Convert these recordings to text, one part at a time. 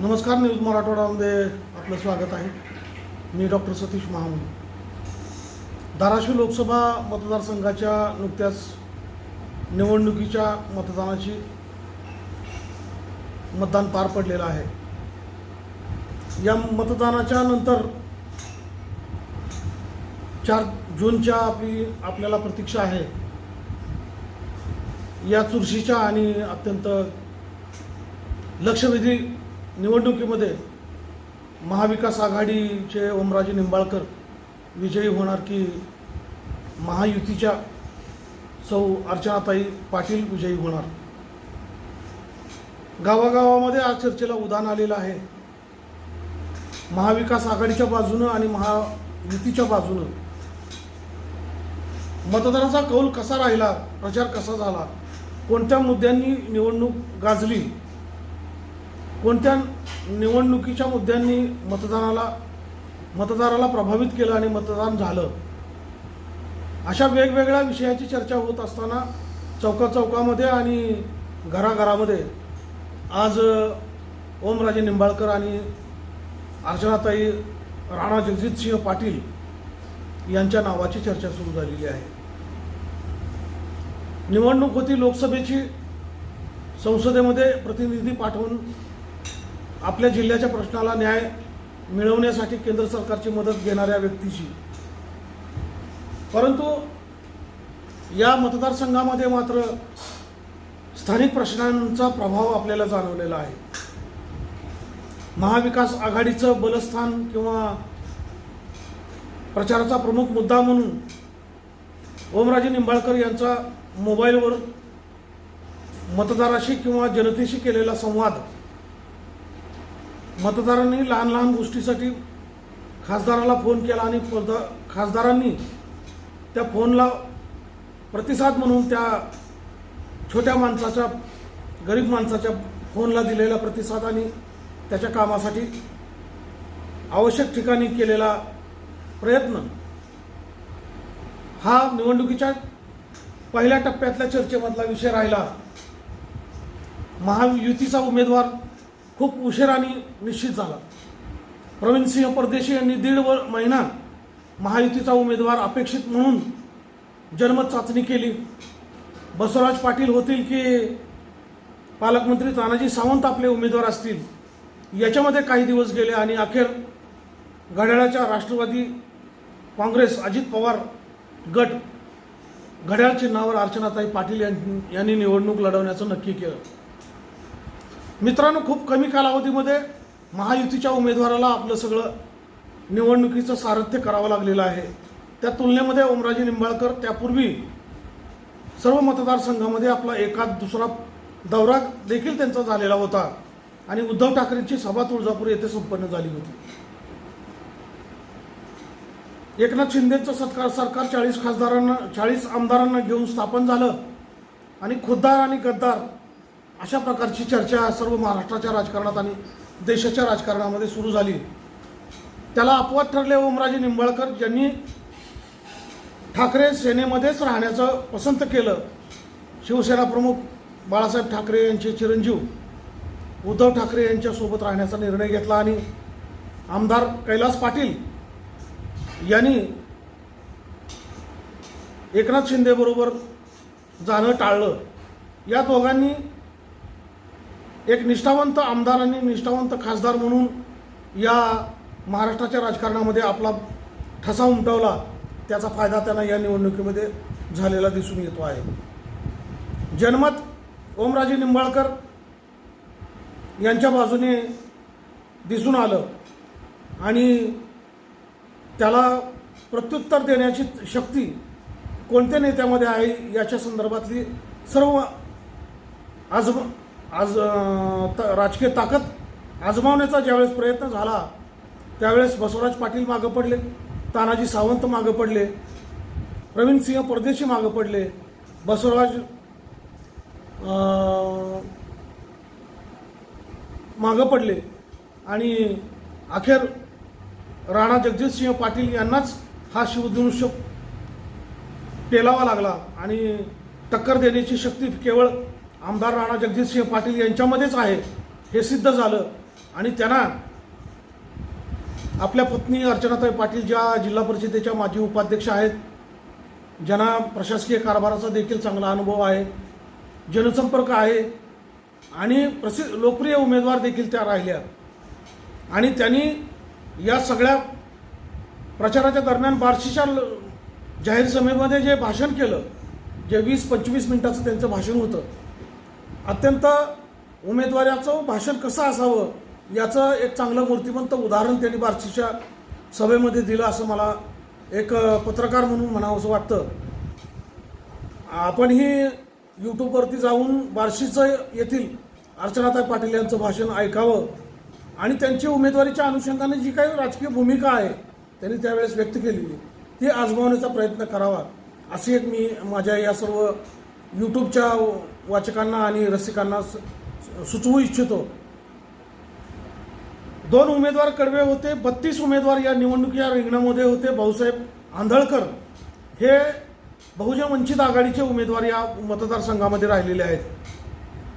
नमस्कार न्यूज मराठवाड्यामध्ये आपलं स्वागत आहे. मी डॉक्टर सतीश महामुनी धाराशिव लोकसभा मतदारसंघाच्या नुकत्याच निवडणुकीच्या मतदानाची मतदान पार पडलेलं आहे. या मतदानाच्या नंतर चार जूनच्या आपली आपल्याला प्रतीक्षा आहे. या चुरशीच्या आणि अत्यंत लक्षवेधी निवडणुकीमध्ये महाविकास आघाडीचे ओमराजे निंबाळकर विजयी होणार की महायुतीच्या सौ अर्चनाताई पाटील विजयी होणार? गावागावामध्ये आज चर्चेला उदाहरण आलेलं आहे. महाविकास आघाडीच्या बाजूनं आणि महायुतीच्या बाजूनं मतदाराचा कौल कसा राहिला प्रचार कसा झाला कोणत्या मुद्द्यांनी निवडणूक गाजली कोणत्या निवडणुकीच्या मुद्द्यांनी मतदानाला मतदाराला प्रभावित केलं आणि मतदान झालं? अशा वेगवेगळ्या विषयाची चर्चा होत असताना चौका चौकामध्ये आणि घराघरामध्ये आज ओमराजे निंबाळकर आणि अर्चनाताई राणा जगजितसिंह पाटील यांच्या नावाची चर्चा सुरू झालेली आहे. निवडणूक होती लोकसभेची. संसदेमध्ये प्रतिनिधी पाठवून आपल्या जिल्ह्याच्या प्रश्नाला न्याय मिळवण्यासाठी केंद्र सरकारची मदत घेणाऱ्या व्यक्तीची. परंतु या मतदारसंघामध्ये मात्र स्थानिक प्रश्नांचा प्रभाव आपल्याला जाणवलेला आहे. महाविकास आघाडीचं बलस्थान किंवा प्रचाराचा प्रमुख मुद्दा म्हणून ओमराजे निंबाळकर यांचा मोबाईलवर मतदाराशी किंवा जनतेशी केलेला संवाद मतदारांनी लहान लहान गोष्टीसाठी खासदाराला फोन केला आणि खासदारांनी त्या फोनला प्रतिसाद म्हणून त्या छोट्या माणसाच्या गरीब माणसाच्या फोनला दिलेला प्रतिसाद आणि त्याच्या कामासाठी आवश्यक ठिकाणी केलेला प्रयत्न. हा निवडणुकीच्या पहिल्या टप्प्यातल्या चर्चेमधला विषय राहिला. महायुतीचा उमेदवार खूप उशिराने निश्चित झाला. प्रवीण सिंह परदेशी यांनी दीड व महिना महायुतीचा उमेदवार अपेक्षित म्हणून जनमत चाचणी केली. बसवराज पाटील होतील की पालकमंत्री तानाजी सावंत आपले उमेदवार असतील याच्यामध्ये काही दिवस गेले आणि अखेर घड्याळाच्या राष्ट्रवादी काँग्रेस अजित पवार गट घड्याळ चिन्हावर अर्चनाताई पाटील यां- यांनी निवडणूक लढवण्याचं नक्की केलं. मित्रांनो खूप कमी कालावधीमध्ये महायुतीच्या उमेदवाराला आपलं सगळं निवडणुकीचं सारथ्य करावं लागलेलं आहे. त्या तुलनेमध्ये ओमराजे निंबाळकर त्यापूर्वी सर्व मतदारसंघामध्ये आपला एका दुसरा दौरा देखील त्यांचा झालेला होता आणि उद्धव ठाकरेंची सभा तुळजापूर येथे संपन्न झाली होती. एकनाथ शिंदेचं सरकार सरकार चाळीस खासदारांना चाळीस आमदारांना घेऊन स्थापन झालं आणि खुद्दार आणि गद्दार अशा प्रकारची चर्चा सर्व महाराष्ट्राच्या राजकारणात आणि देशाच्या राजकारणामध्ये सुरू झाली. त्याला अपवाद ठरले हो ओमराजे निंबाळकर ज्यांनी ठाकरे सेनेमध्येच राहण्याचं पसंत केलं. शिवसेना प्रमुख बाळासाहेब ठाकरे यांचे चिरंजीव उद्धव ठाकरे यांच्यासोबत राहण्याचा निर्णय घेतला आणि आमदार कैलास पाटील यांनी एकनाथ शिंदेबरोबर जाणं टाळलं. या दोघांनी एक निष्ठावंत आमदार आणि निष्ठावंत खासदार म्हणून या महाराष्ट्राच्या राजकारणामध्ये आपला ठसा उमटवला त्याचा फायदा त्यांना या निवडणुकीमध्ये झालेला दिसून येतो आहे. जनमत ओमराजे निंबाळकर यांच्या बाजूने दिसून आलं आणि त्याला प्रत्युत्तर देण्याची शक्ती कोणत्या नेत्यामध्ये आहे याच्या संदर्भातली सर्व आजम आज त राजकीय ताकद आजमावण्याचा ज्यावेळेस प्रयत्न झाला त्यावेळेस बसवराज पाटील मागं पडले तानाजी सावंत मागं पडले प्रवीण सिंह परदेशी मागं पडले बसवराज मागं पडले आणि अखेर राणा जगजितसिंह पाटील यांनाच हा शिवधनुष्य पेलावा लागला आणि टक्कर देण्याची शक्ती केवळ आमदार राणा जगजितसिंह पाटील यांच्यामध्येच आहे. हे सिद्ध झालं. आणि त्यांना आपल्या पत्नी अर्चनाताई पाटील ज्या जिल्हा परिषदेच्या माजी उपाध्यक्ष आहेत ज्यांना प्रशासकीय कारभाराचा देखील चांगला अनुभव आहे जनसंपर्क आहे आणि प्रसिद्ध लोकप्रिय उमेदवार देखील त्या राहिल्या. आणि त्यांनी या सगळ्या प्रचाराच्या दरम्यान बार्शीच्या ल- जाहीर सभेमध्ये जे भाषण केलं जे वीस पंचवीस मिनिटाचं त्यांचं भाषण होतं अत्यंत उमेदवाराचं भाषण कसं असावं याचं एक चांगलं मूर्तिमंत उदाहरण त्यांनी बार्शीच्या सभेमध्ये दिलं असं मला एक पत्रकार म्हणून म्हणावंसं वाटतं. आपणही यूट्यूबवरती जाऊन बार्शीचं येथील अर्चनाताई पाटील यांचं भाषण ऐकावं आणि त्यांची उमेदवारीच्या अनुषंगाने जी काही राजकीय भूमिका आहे त्यांनी त्यावेळेस व्यक्त केलेली ती आजमावण्याचा प्रयत्न करावा अशी एक मी माझ्या या सर्व यूट्यूबच्या वाचकांना आणि रसिकांना सुचवू इच्छितो. दोन उमेदवार कडवे होते बत्तीस उमेदवार या निवडणुकीच्या रिंगणामध्ये होते. भाऊसाहेब आंधळकर हे बहुजन वंचित आघाडीचे उमेदवार या मतदारसंघामध्ये राहिलेले आहेत.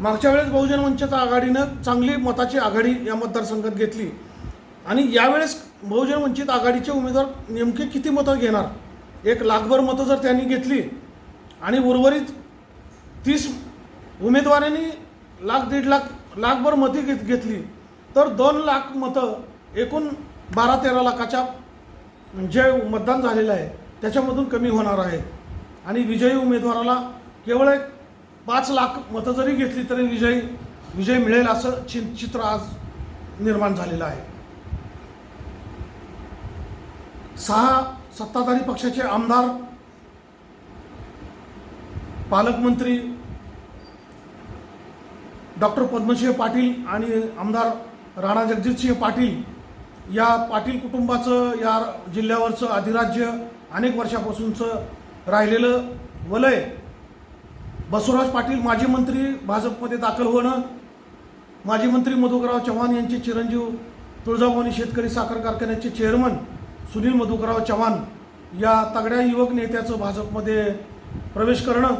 मागच्या वेळेस बहुजन वंचित आघाडीनं चांगली मताची आघाडी या मतदारसंघात घेतली. आणि यावेळेस बहुजन वंचित आघाडीचे उमेदवार नेमके किती मतं घेणार? एक लाखभर मतं जर त्यांनी घेतली आणि उर्वरित तीस उमेदवारांनी लाख दीड लाख लाखभर मते घेत घेतली. तर दोन लाख मतं एकूण बारा तेरा लाखाच्या जे मतदान झालेलं आहे. त्याच्यामधून कमी होणार आहे. आणि विजयी उमेदवाराला केवळ एक पाच लाख मतं जरी घेतली तरी विजयी विजय मिळेल असं चि चित्र आज निर्माण झालेलं आहे. सहा सत्ताधारी पक्षाचे आमदार पालकमंत्री डॉक्टर पद्मसिंह पाटील आणि आमदार राणा जगजितसिंह पाटील या पाटील कुटुंबाचं या जिल्ह्यावरचं अधिराज्य अनेक वर्षापासूनचं राहिलेलं वलय. बसवराज पाटील माजी मंत्री भाजपमध्ये दाखल होणं. माजी मंत्री मधुकरराव चव्हाण यांचे चिरंजीव तुळजाभवानी शेतकरी साखर कारखान्याचे चेअरमन सुनील मधुकरराव चव्हाण या तगड्या युवक नेत्याचं भाजपमध्ये प्रवेश करणं.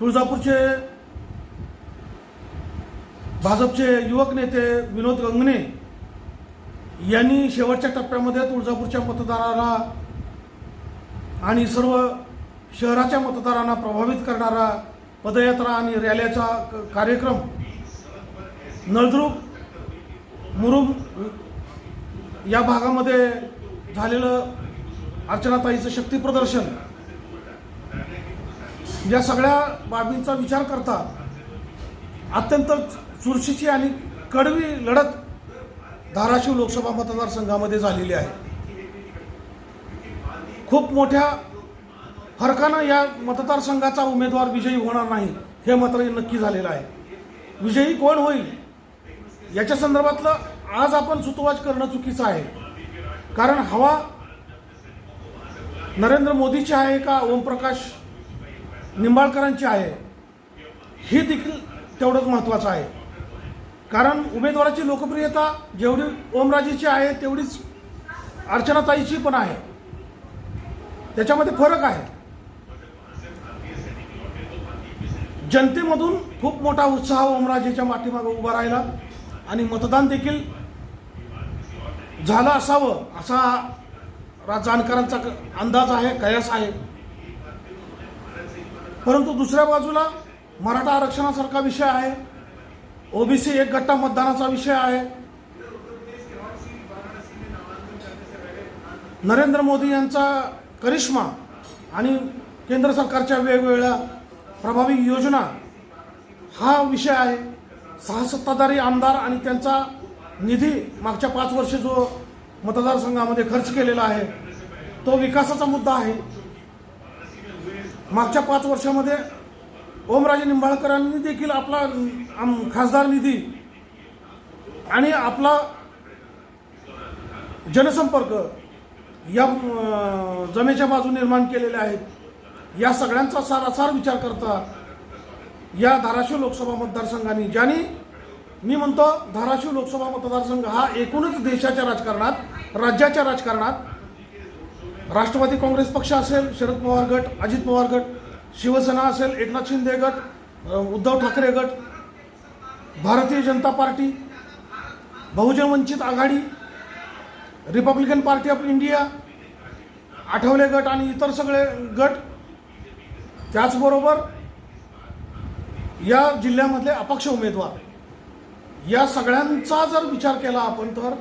तुळजापूरचे भाजपचे युवक नेते विनोद गंगणे यांनी शेवटच्या टप्प्यामध्ये तुळजापूरच्या मतदाराला आणि सर्व शहराच्या मतदारांना प्रभावित करणारा पदयात्रा आणि रॅलीचा क- कार्यक्रम नळदुर्ग मुरुम या भागामध्ये झालेलं अर्चनाताईचं शक्ती प्रदर्शन. या सगळ्या बाबींचा विचार करता अत्यंत चुरशीची आणि कडवी लढत धाराशिव लोकसभा मतदारसंघामध्ये झालेली आहे. खूप मोठ्या फरकानं या मतदारसंघाचा उमेदवार विजयी होणार नाही हे मात्र नक्की झालेलं आहे. विजयी कोण होईल? याच्या संदर्भातलं आज आपण सुतवाच करणं चुकीचं आहे. कारण हवा नरेंद्र मोदीची आहे का ओमप्रकाश निंबाळकरांची आहे? हे देखील तेवढंच महत्त्वाचं आहे. कारण उमेदवाराची लोकप्रियता जेवढी ओमराजेची आहे तेवढीच अर्चनाताईची पण आहे. त्याच्यामध्ये फरक आहे. जनतेमधून खूप मोठा उत्साह ओमराजेच्या माठीमागं उभा राहिला आणि मतदान देखील झालं असावं असा राज जाणकारांचा क- अंदाज आहे कयास आहे. परंतु दुसऱ्या बाजूला मराठा आरक्षणासारखा विषय आहे. ओबीसी एक गट्टा मतदानाचा विषय आहे. नरेंद्र मोदी यांचा करिश्मा आणि केंद्र सरकारच्या वेगवेगळ्या प्रभावी योजना हा विषय आहे. सहा सत्ताधारी आमदार आणि त्यांचा निधी मागच्या पाच वर्ष जो मतदारसंघामध्ये खर्च केलेला आहे तो विकासाचा मुद्दा आहे. मागच्या पाच वर्षामध्ये ओमराजे निंबाळकरांनी देखील आपला खासदार निधी आणि आपला जनसंपर्क या जमेच्या बाजू निर्माण केलेले आहेत. या सगळ्यांचा सारासार विचार करता या धाराशिव लोकसभा मतदारसंघाने ज्यांनी मी म्हणतो धाराशिव लोकसभा मतदारसंघ हा एकूणच देशाच्या राजकारणात राज्याच्या राजकारणात राष्ट्रवादी काँग्रेस पक्ष असेल शरद पवार गट अजित पवार गट शिवसेना असेल एकनाथ शिंदे गट उद्धव ठाकरे गट Bharatiya Janata party Bahujan Vanchit Aghadi Republican party of India Athawale गट आणि इतर सगळे गट त्याचबरोबर या जिल्ह्यामधले अपक्ष उमेदवार. या सगळ्यांचा जर विचार केला आपण तर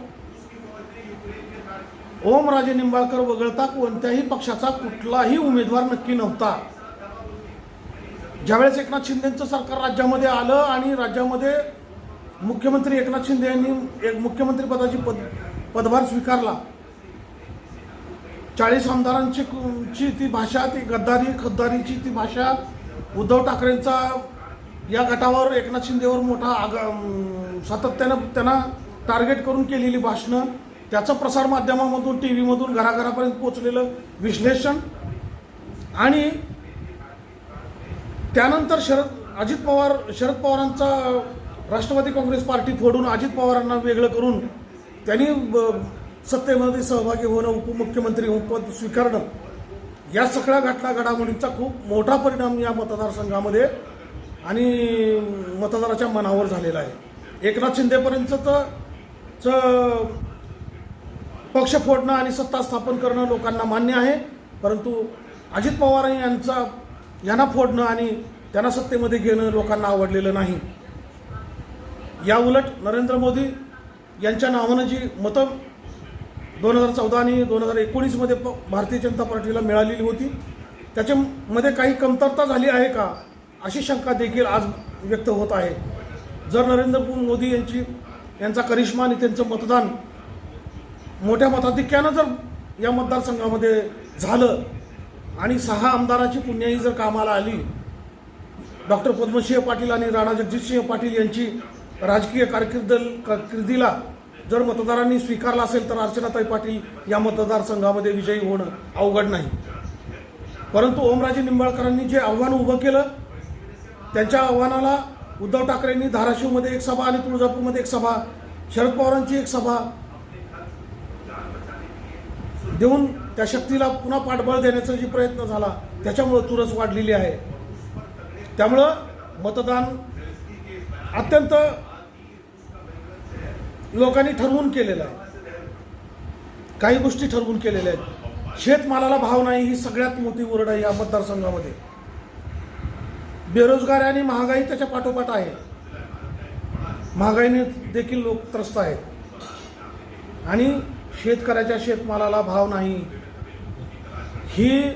ओमराजे निंबाळकर वगळता कोणत्याही पक्षाचा कुठलाही उमेदवार नक्की नव्हता. ज्यावेळेस एकनाथ शिंदेचं सरकार राज्यामध्ये आलं आणि राज्यामध्ये मुख्यमंत्री एकनाथ शिंदे यांनी एक मुख्यमंत्री पदाची पद पदभार स्वीकारला चाळीस आमदारांची ची ती भाषा ती गद्दारी खद्दारीची ती भाषा उद्धव ठाकरेंचा या गटावर एकनाथ शिंदेवर मोठा आग सातत्यानं त्यांना टार्गेट करून केलेली भाषणं त्याचं प्रसारमाध्यमामधून टी व्हीमधून घराघरापर्यंत पोचलेलं विश्लेषण आणि त्यानंतर शरद अजित पवार शरद पवारांचा राष्ट्रवादी काँग्रेस पार्टी फोडून अजित पवारांना वेगळं करून त्यांनी ब- सत्तेमध्ये सहभागी होणं उपमुख्यमंत्री पद स्वीकारणं या सगळ्या घटना घडामोडींचा खूप मोठा परिणाम या मतदारसंघामध्ये आणि मतदाराच्या मनावर झालेला आहे. एकनाथ शिंदेपर्यंतचं च पक्ष फोडणं आणि सत्ता स्थापन करणं लोकांना मान्य आहे परंतु अजित पवार यांचा यांना फोडणं आणि त्यांना सत्तेमध्ये घेणं लोकांना आवडलेलं नाही. या उलट नरेंद्र मोदी यांच्या नावानं जी मतं दोन हजार चौदा आणि दोन हजार एकोणीसमध्ये प भारतीय जनता पार्टीला मिळालेली होती त्याच्यामध्ये काही कमतरता झाली आहे का अशी शंका देखील आज व्यक्त होत आहे. जर नरेंद्र मोदी यांची यांचा करिश्मा आणि त्यांचं मतदान मोठ्या मताधिक्यानं जर या मतदारसंघामध्ये झालं आणि सहा आमदाराची पुण्याई जर कामाला आली डॉक्टर पद्मसिंह पाटील आणि राणा जगजितसिंह पाटील यांची राजकीय कारकिर्द कारकिर्दीला जर मतदारांनी स्वीकारला असेल तर अर्चनाताई पाटील या मतदारसंघामध्ये विजयी होणं अवघड नाही. परंतु ओमराजे निंबाळकरांनी जे आव्हान उभं केलं त्यांच्या आव्हानाला उद्धव ठाकरेंनी धाराशिवमध्ये एक सभा आणि तुळजापूरमध्ये एक सभा शरद पवारांची एक सभा देऊन त्या शक्तीला पुन्हा पाठबळ देण्याचा जी प्रयत्न झाला त्याच्यामुळं चुरस वाढलेली आहे. त्यामुळं मतदान अत्यंत लोकांनी ठरवून केलेलं आहे. काही गोष्टी ठरवून केलेल्या आहेत. शेतमालाला भाव नाही ही सगळ्यात मोठी ओरड आहे या मतदारसंघामध्ये. बेरोजगारी आणि महागाई त्याच्या पाठोपाठ आहे. महागाईने देखील लोक त्रस्त आहेत. आणि शेतकऱ्याच्या शेतमालाला भाव नाही. ही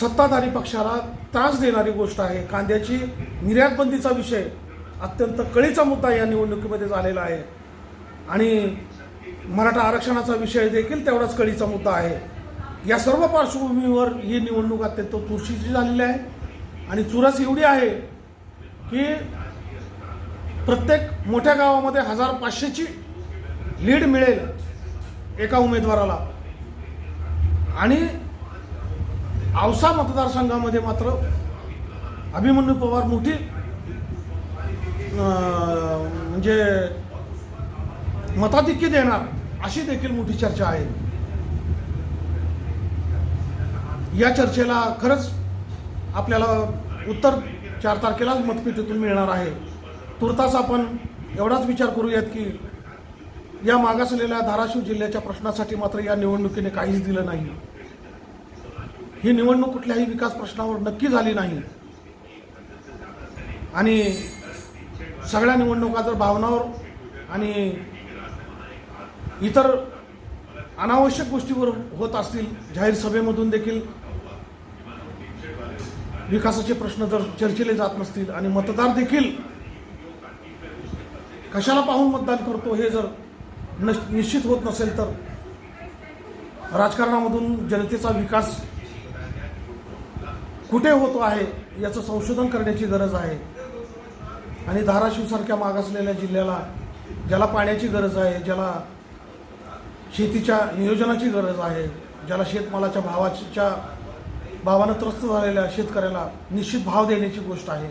सत्ताधारी पक्षाला त्रास देणारी गोष्ट आहे. कांद्याची निर्यातबंदीचा विषय अत्यंत कळीचा मुद्दा या निवडणुकीमध्ये झालेला आहे. आणि मराठा आरक्षणाचा विषय देखील तेवढाच कळीचा मुद्दा आहे. या सर्व पार्श्वभूमीवर ही निवडणूक अत्यंत चुरशीची झालेली आहे. आणि चुरस एवढी आहे की प्रत्येक मोठ्या गावामध्ये हजार पाचशेची लीड मिळेल. एका उमेदवाराला. आणि औसा मतदारसंघामध्ये मात्र अभिमन्यू पवार मोठी म्हणजे मताधिक्य देणार अशी देखील मोठी चर्चा आहे. या चर्चेला खरंच आपल्याला उत्तर चार तारखेलाच मतपेटीतून मिळणार आहे. तुर्तास आपण एवढाच विचार करूयात की या मागासलेल्या धाराशिव जिल्ह्याच्या प्रश्नासाठी मात्र या निवडणुकीने काहीच दिलं नाही. ही निवडणूक कुठल्याही विकास प्रश्नावर नक्की झाली नाही. आणि सगळ्या निवडणुका जर भावनावर आणि इतर अनावश्यक गोष्टीवर होत असतील जाहीर सभेमधून देखील विकासाचे प्रश्न जर चर्चिले जात नसतील आणि मतदार देखील कशाला पाहून मतदान करतो हे जर नश- निश्चित होत नसेल तर राजकारणामधून जनतेचा विकास कुठे होतो आहे याचं संशोधन करण्याची गरज आहे. आणि धाराशिवसारख्या मागासलेल्या जिल्ह्याला ज्याला पाण्याची गरज आहे ज्याला शेतीच्या नियोजनाची गरज आहे ज्याला शेतमालाच्या भावाच्या भावानं त्रस्त झालेल्या शेतकऱ्याला निश्चित भाव देण्याची गोष्ट आहे.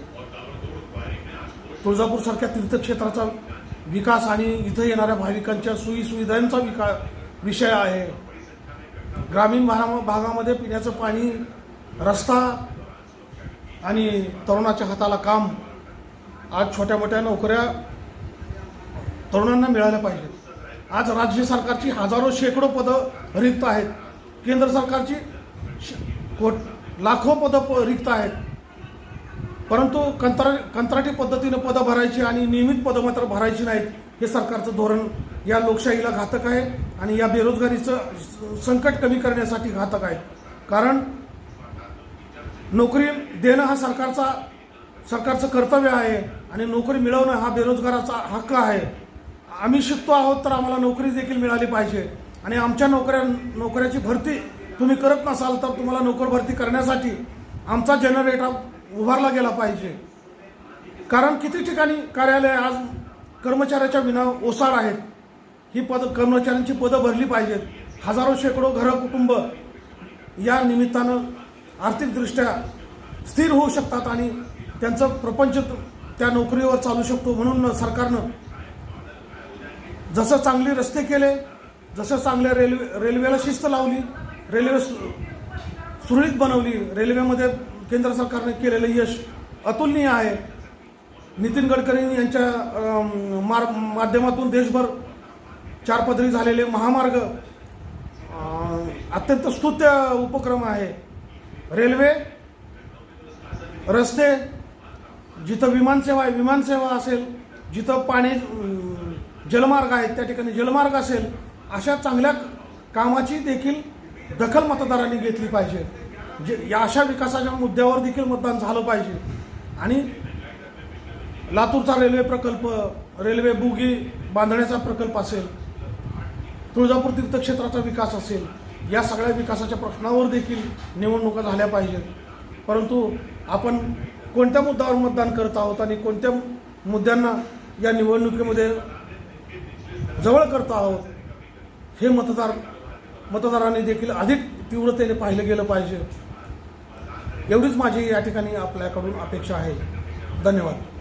तुळजापूरसारख्या तीर्थक्षेत्राचा विकास आणि इथं येणाऱ्या भाविकांच्या सोयीसुविधांचा विका विषय आहे. ग्रामीण भागा भागामध्ये पिण्याचं पाणी रस्ता आणि तरुणाच्या हाताला काम आज छोट्या मोठ्या नोकऱ्या तरुणांना मिळाल्या पाहिजेत. आज राज्य सरकारची हजारो शेकडो पदं रिक्त आहेत. केंद्र सरकारची श- कोट लाखो पदं प- रिक्त आहेत. परंतु कंत्रा कंत्राटी पद्धतीनं पदं भरायची आणि नियमित पदं मात्र भरायची नाहीत हे सरकारचं धोरण या लोकशाहीला घातक आहे आणि या बेरोजगारीचं स- संकट कमी करण्यासाठी घातक आहे. कारण नोकरी देणं हा सरकारचा सरकारचं कर्तव्य आहे आणि नोकरी मिळवणं हा बेरोजगाराचा हक्क आहे. आम्ही शिकतो आहोत तर आम्हाला नोकरी देखील मिळाली पाहिजे आणि आमच्या नोकऱ्या नोकऱ्याची भरती तुम्ही करत नसाल तर तुम्हाला नोकर भरती करण्यासाठी आमचा जनरेटर उभारला गेला पाहिजे. कारण किती ठिकाणी कार्यालय आज कर्मचाऱ्याच्या विना ओसाड आहेत. ही पद कर्मचाऱ्यांची पदं भरली पाहिजेत. हजारो शेकडो घरं कुटुंब या निमित्तानं आर्थिकदृष्ट्या स्थिर होऊ शकतात आणि त्यांचं प्रपंच त्या नोकरीवर चालू शकतो म्हणून सरकारनं जसं चांगले रस्ते केले जसं चांगल्या रेल्वे रेल्वेला शिस्त लावली रेल्वे सु- सुरळीत बनवली रेल्वेमध्ये केंद्र सरकारने केलेलं यश अतुलनीय आहे. नितीन गडकरी यांच्या मार माध्यमातून देशभर चारपदरी झालेले महामार्ग अत्यंत स्तुत्य उपक्रम आहे. रेल्वे रस्ते जिथं विमानसेवा आहे विमानसेवा असेल जिथं पाणी जलमार्ग आहेत त्या ठिकाणी जलमार्ग असेल अशा चांगल्या कामाची देखील दखल मतदारांनी घेतली पाहिजे. जे या अशा विकासाच्या मुद्द्यावर देखील मतदान झालं पाहिजे. आणि लातूरचा रेल्वे प्रकल्प रेल्वे बोगी बांधण्याचा प्रकल्प असेल तुळजापूर तीर्थक्षेत्राचा विकास असेल या सगळ्या विकासाच्या प्रश्नावर देखील निवडणुका झाल्या पाहिजेत. परंतु आपण कोणत्या मुद्द्यावर मतदान करत आहोत आणि कोणत्या मुद्द्यांना या निवडणुकीमध्ये जवळ करत आहोत हे मतदार मतदारांनी देखील अधिक तीव्रतेने पाहिलं गेलं पाहिजे. एवढीच माझी या ठिकाणी आपल्याकडून अपेक्षा आहे. धन्यवाद.